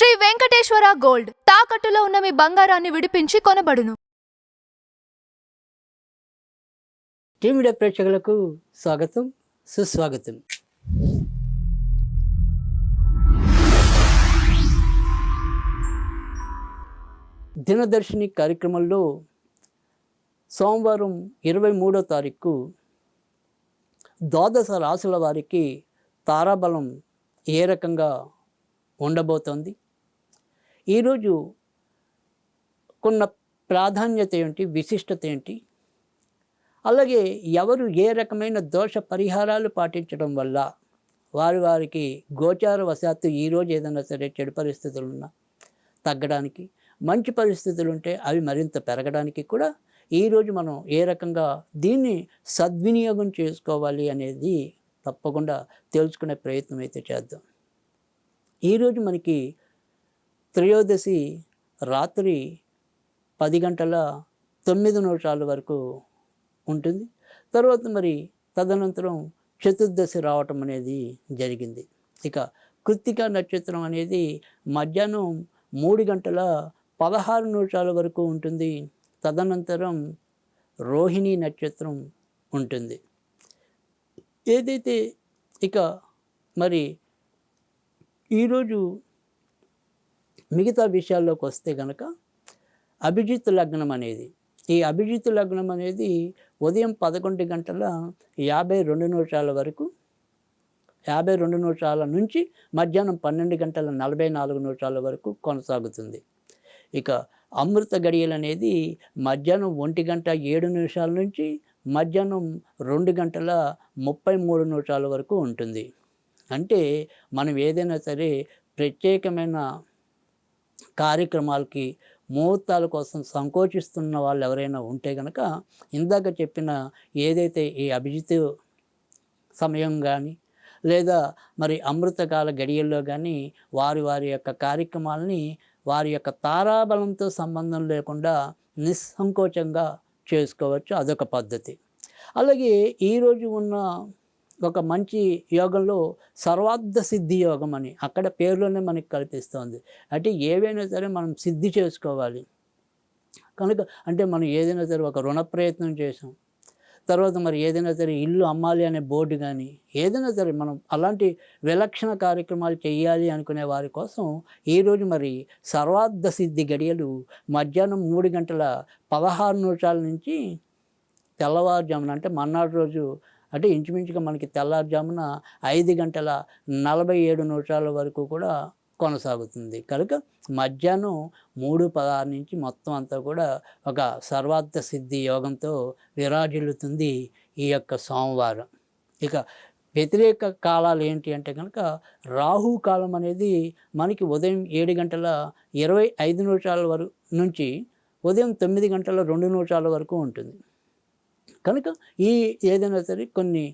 Shri Venkateswara gold. తాకట్టులో ఉన్న మీ బంగారాన్ని విడిపించి కొనబడును. టీవీడే ప్రేక్షకులకు స్వాగతం సుస్వాగతం. దినదర్శిని కార్యక్రమంలో సోమవారం ఇరవై మూడో తారీఖు ద్వాదశ రాసుల వారికి తారాబలం ఏ రకంగా ఉండబోతోంది? ఈరోజు కొన్న ప్రాధాన్యత ఏంటి విశిష్టత ఏంటి? అలాగే ఎవరు ఏ రకమైన దోష పరిహారాలు పాటించడం వల్ల వారి వారికి గోచార వశాత్తు ఈరోజు ఏదైనా సరే చెడు పరిస్థితులు ఉన్నా తగ్గడానికి మంచి పరిస్థితులు ఉంటే అవి మరింత పెరగడానికి కూడా ఈరోజు మనం ఏ రకంగా దీన్ని సద్వినియోగం చేసుకోవాలి అనేది తప్పకుండా తెలుసుకునే ప్రయత్నం అయితే చేద్దాం. ఈరోజు మనకి త్రయోదశి రాత్రి పది గంటల తొమ్మిది నిమిషాల వరకు ఉంటుంది. తర్వాత మరి తదనంతరం చతుర్దశి రావటం అనేది జరిగింది. ఇక కృత్తిక నక్షత్రం అనేది మధ్యాహ్నం మూడు గంటల పదహారు నిమిషాల వరకు ఉంటుంది. తదనంతరం రోహిణి నక్షత్రం ఉంటుంది. ఏదైతే ఇక మరి ఈరోజు మిగతా విషయాల్లోకి వస్తే కనుక అభిజిత్ లగ్నం అనేది ఈ అభిజిత్ లగ్నం అనేది ఉదయం పదకొండు గంటల యాభై రెండు నిమిషాల వరకు యాభై రెండు నిమిషాల నుంచి మధ్యాహ్నం పన్నెండు గంటల నలభై నాలుగు నిమిషాల వరకు కొనసాగుతుంది. ఇక అమృత గడియలు అనేది మధ్యాహ్నం ఒంటి గంట ఏడు నిమిషాల నుంచి మధ్యాహ్నం రెండు గంటల ముప్పై మూడు నిమిషాల వరకు ఉంటుంది. అంటే మనం ఏదైనా సరే ప్రత్యేకమైన కార్యక్రమాలకి ముహూర్తాల కోసం సంకోచిస్తున్న వాళ్ళు ఎవరైనా ఉంటే కనుక ఇందాక చెప్పిన ఏదైతే ఈ అభిజిత్ సమయం కానీ లేదా మరి అమృతకాల గడియల్లో కానీ వారి వారి యొక్క కార్యక్రమాలని వారి యొక్క తారాబలంతో సంబంధం లేకుండా నిస్సంకోచంగా చేసుకోవచ్చు అదొక పద్ధతి. అలాగే ఈరోజు ఉన్న ఒక మంచి యోగంలో సర్వార్థ సిద్ధి యోగం అని అక్కడ పేరులోనే మనకి కల్పిస్తోంది. అంటే ఏవైనా సరే మనం సిద్ధి చేసుకోవాలి. కనుక అంటే మనం ఏదైనా సరే ఒక రుణ ప్రయత్నం చేసాం. తర్వాత మరి ఏదైనా సరే ఇల్లు అమ్మాలి అనే బోర్డు కానీ ఏదైనా సరే మనం అలాంటి విలక్షణ కార్యక్రమాలు చేయాలి అనుకునే వారి కోసం ఈరోజు మరి సర్వార్థ సిద్ధి గడియలు మధ్యాహ్నం మూడు గంటల పదహారు నిమిషాల నుంచి తెల్లవారుజామున అంటే మర్నాడు రోజు అంటే ఇంచుమించుగా మనకి తెల్లారుజామున ఐదు గంటల నలభై ఏడు నిమిషాల వరకు కూడా కొనసాగుతుంది. కనుక మధ్యాహ్నం మూడు పదహారు నుంచి మొత్తం అంతా కూడా ఒక సర్వార్థ సిద్ధి యోగంతో విరాజిల్లుతుంది ఈ యొక్క సోమవారం. ఇక వ్యతిరేక కాలాలు ఏంటి అంటే కనుక రాహు కాలం అనేది మనకి ఉదయం ఏడు గంటల ఇరవై ఐదు నిమిషాల వరకు నుంచి ఉదయం తొమ్మిది గంటల రెండు నిమిషాల వరకు ఉంటుంది. కనుక ఈ ఏదైనా సరే కొన్ని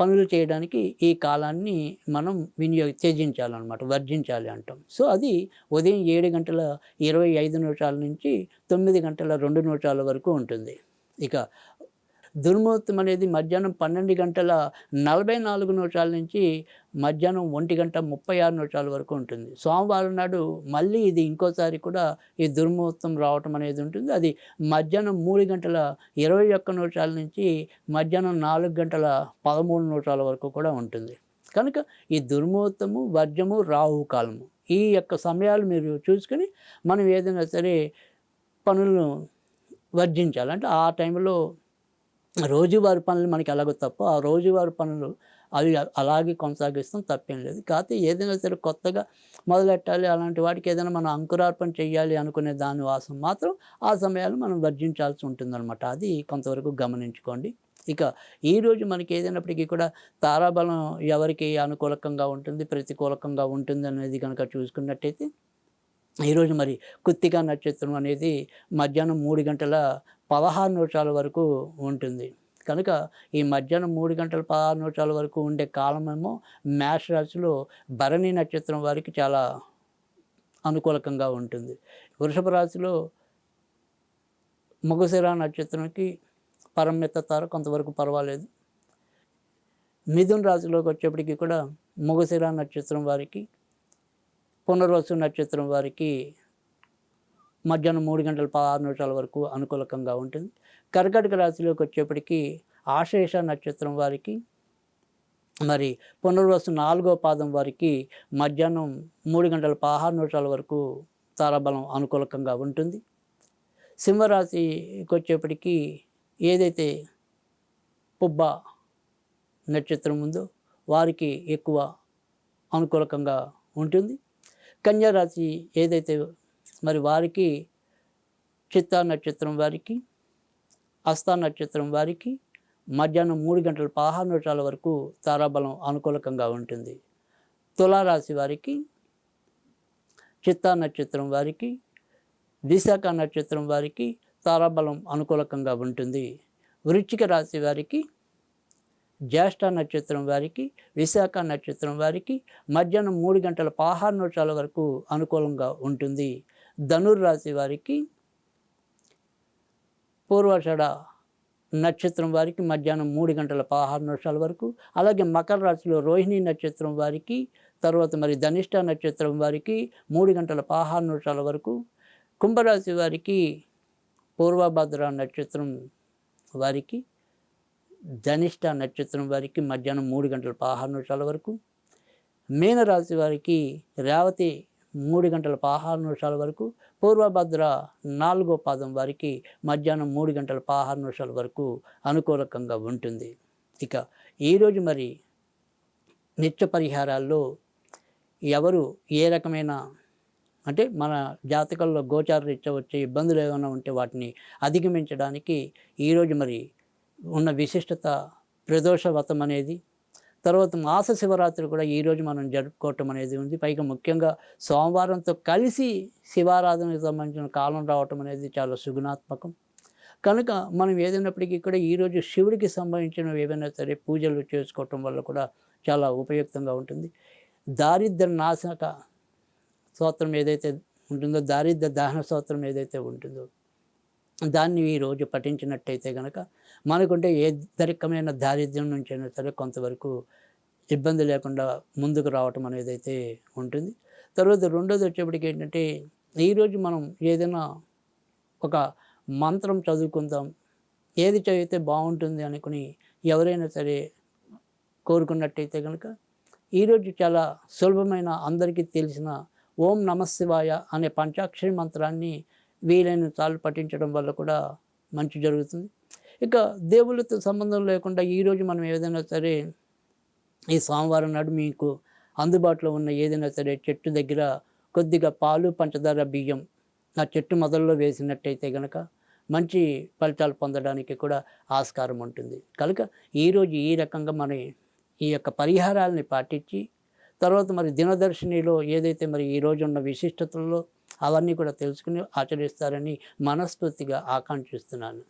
పనులు చేయడానికి ఈ కాలాన్ని మనం వినియోగ త్యజించాలన్నమాట వర్జించాలి అంటాం. సో అది ఉదయం ఏడు గంటల ఇరవై ఐదు నిమిషాల నుంచి తొమ్మిది గంటల రెండు నిమిషాల వరకు ఉంటుంది. ఇక దుర్ముహూర్తం అనేది మధ్యాహ్నం పన్నెండు గంటల నలభై నాలుగు నిమిషాల నుంచి మధ్యాహ్నం ఒంటి గంట ముప్పై ఆరు నిమిషాల వరకు ఉంటుంది. సోమవారం నాడు మళ్ళీ ఇది ఇంకోసారి కూడా ఈ దుర్ముహూర్తం రావటం అనేది ఉంటుంది. అది మధ్యాహ్నం మూడు గంటల ఇరవై ఒక్క నిమిషాల నుంచి మధ్యాహ్నం నాలుగు గంటల పదమూడు నిమిషాల వరకు కూడా ఉంటుంది. కనుక ఈ దుర్ముహూర్తము వర్జము రాహు కాలము ఈ యొక్క సమయాలు మీరు చూసుకొని మనం ఏదైనా సరే పనులను వర్జించాలి. అంటే ఆ టైంలో రోజువారి పనులు మనకి ఎలాగో తప్ప ఆ రోజువారి పనులు అవి అలాగే కొనసాగిస్తాం తప్పేం లేదు. కాకపోతే ఏదైనా సరే కొత్తగా మొదలెట్టాలి అలాంటి వాటికి ఏదైనా మనం అంకురార్పణ చేయాలి అనుకునే దాని వాసం మాత్రం ఆ సమయాలు మనం వర్జించాల్సి ఉంటుందన్నమాట. అది కొంతవరకు గమనించుకోండి. ఇక ఈరోజు మనకి ఏదైనప్పటికీ కూడా తారాబలం ఎవరికి అనుకూలకంగా ఉంటుంది ప్రతికూలకంగా ఉంటుంది అనేది కనుక చూసుకున్నట్టయితే ఈరోజు మరి కుత్తికా నక్షత్రం అనేది మధ్యాహ్నం మూడు గంటల పదహారు నిమిషాల వరకు ఉంటుంది. కనుక ఈ మధ్యాహ్నం మూడు గంటల పదహారు నిమిషాల వరకు ఉండే కాలమేమో మేష రాశిలో భరణి నక్షత్రం వారికి చాలా అనుకూలకంగా ఉంటుంది. వృషభ రాశిలో మగశిర నక్షత్రంకి పరమిత కొంతవరకు పర్వాలేదు. మిథున్ రాశిలోకి వచ్చేప్పటికీ కూడా మగశిర నక్షత్రం వారికి పునర్వసు నక్షత్రం వారికి మధ్యాహ్నం మూడు గంటల పదహారు నిమిషాల వరకు అనుకూలకంగా ఉంటుంది. కర్కటక రాశిలోకి వచ్చేప్పటికీ ఆశేష నక్షత్రం వారికి మరి పునర్వసు నాలుగో పాదం వారికి మధ్యాహ్నం మూడు గంటల పదహారు నిమిషాల వరకు తారాబలం అనుకూలకంగా ఉంటుంది. సింహరాశికి వచ్చేప్పటికీ ఏదైతే పుబ్బ నక్షత్రం ఉందో వారికి ఎక్కువ అనుకూలకంగా ఉంటుంది. కన్యా రాశి ఏదైతే మరి వారికి చిత్తా నక్షత్రం వారికి హస్త నక్షత్రం వారికి మధ్యాహ్నం మూడు గంటల పదహారు నిమిషాల వరకు తారాబలం అనుకూలకంగా ఉంటుంది. తులారాశి వారికి చిత్తా నక్షత్రం వారికి విశాఖ నక్షత్రం వారికి తారాబలం అనుకూలకంగా ఉంటుంది. వృచ్చిక రాశి వారికి జ్యేష్ఠ నక్షత్రం వారికి విశాఖ నక్షత్రం వారికి మధ్యాహ్నం మూడు గంటల పదహారు నిమిషాల వరకు అనుకూలంగా ఉంటుంది. ధనుర్రాశి వారికి పూర్వాషాఢ నక్షత్రం వారికి మధ్యాహ్నం మూడు గంటల పదహారు నిమిషాల వరకు అలాగే మకర రాశిలో రోహిణి నక్షత్రం వారికి తర్వాత మరి ధనిష్ట నక్షత్రం వారికి మూడు గంటల పదహారు నిమిషాల వరకు కుంభరాశి వారికి పూర్వభద్ర నక్షత్రం వారికి ధనిష్ట నక్షత్రం వారికి మధ్యాహ్నం మూడు గంటల పదహారు నిమిషాల వరకు మీనరాశి వారికి రేవతి మూడు గంటల పదహారు నిమిషాల వరకు పూర్వభద్ర నాలుగో పాదం వారికి మధ్యాహ్నం మూడు గంటల పదహారు నిమిషాల వరకు అనుకూలకంగా ఉంటుంది. ఇక ఈరోజు మరి నిత్య పరిహారాల్లో ఎవరు ఏ రకమైన అంటే మన జాతకంలో గోచార రీత్యా వచ్చే ఇబ్బందులు ఏమైనా ఉంటే వాటిని అధిగమించడానికి ఈరోజు మరి ఉన్న విశిష్టత ప్రదోషవతం అనేది. తర్వాత మాస శివరాత్రి కూడా ఈరోజు మనం జరుపుకోవటం అనేది ఉంది. పైగా ముఖ్యంగా సోమవారంతో కలిసి శివారాధనకు సంబంధించిన కాలం రావటం అనేది చాలా సుగుణాత్మకం. కనుక మనం ఏదైనప్పటికీ కూడా ఈరోజు శివుడికి సంబంధించినవి ఏవైనా సరే పూజలు చేసుకోవటం వల్ల కూడా చాలా ఉపయుక్తంగా ఉంటుంది. దారిద్ర నాశక స్తోత్రం ఏదైతే ఉంటుందో దారిద్ర దహన స్తోత్రం ఏదైతే ఉంటుందో దాన్ని ఈరోజు పఠించినట్టయితే కనుక మనకుంటే ఏ దరికమైన దారిద్ర్యం నుంచి అయినా సరే కొంతవరకు ఇబ్బంది లేకుండా ముందుకు రావటం అనేది అయితే ఉంటుంది. తర్వాత రెండోది వచ్చేప్పటికి ఏంటంటే ఈరోజు మనం ఏదైనా ఒక మంత్రం చదువుకుందాం ఏది చదివితే బాగుంటుంది అనుకుని ఎవరైనా సరే కోరుకున్నట్టయితే కనుక ఈరోజు చాలా సులభమైన అందరికీ తెలిసిన ఓం నమశివాయ అనే పంచాక్షరి మంత్రాన్ని వీలైన తాళ్ళు పఠించడం వల్ల కూడా మంచి జరుగుతుంది. ఇక దేవుళ్ళతో సంబంధం లేకుండా ఈరోజు మనం ఏదైనా సరే ఈ సోమవారం నాడు మీకు అందుబాటులో ఉన్న ఏదైనా సరే చెట్టు దగ్గర కొద్దిగా పాలు పంచదార బియ్యం ఆ చెట్టు మొదల్లో వేసినట్టయితే కనుక మంచి ఫలితాలు పొందడానికి కూడా ఆస్కారం ఉంటుంది. కనుక ఈరోజు ఈ రకంగా మన ఈ యొక్క పరిహారాలని పాటించి తర్వాత మరి దినదర్శినిలో ఏదైతే మరి ఈ రోజు ఉన్న విశిష్టతల్లో అవన్నీ కూడా తెలుసుకుని ఆచరిస్తారని మనస్ఫూర్తిగా ఆకాంక్షిస్తున్నాను.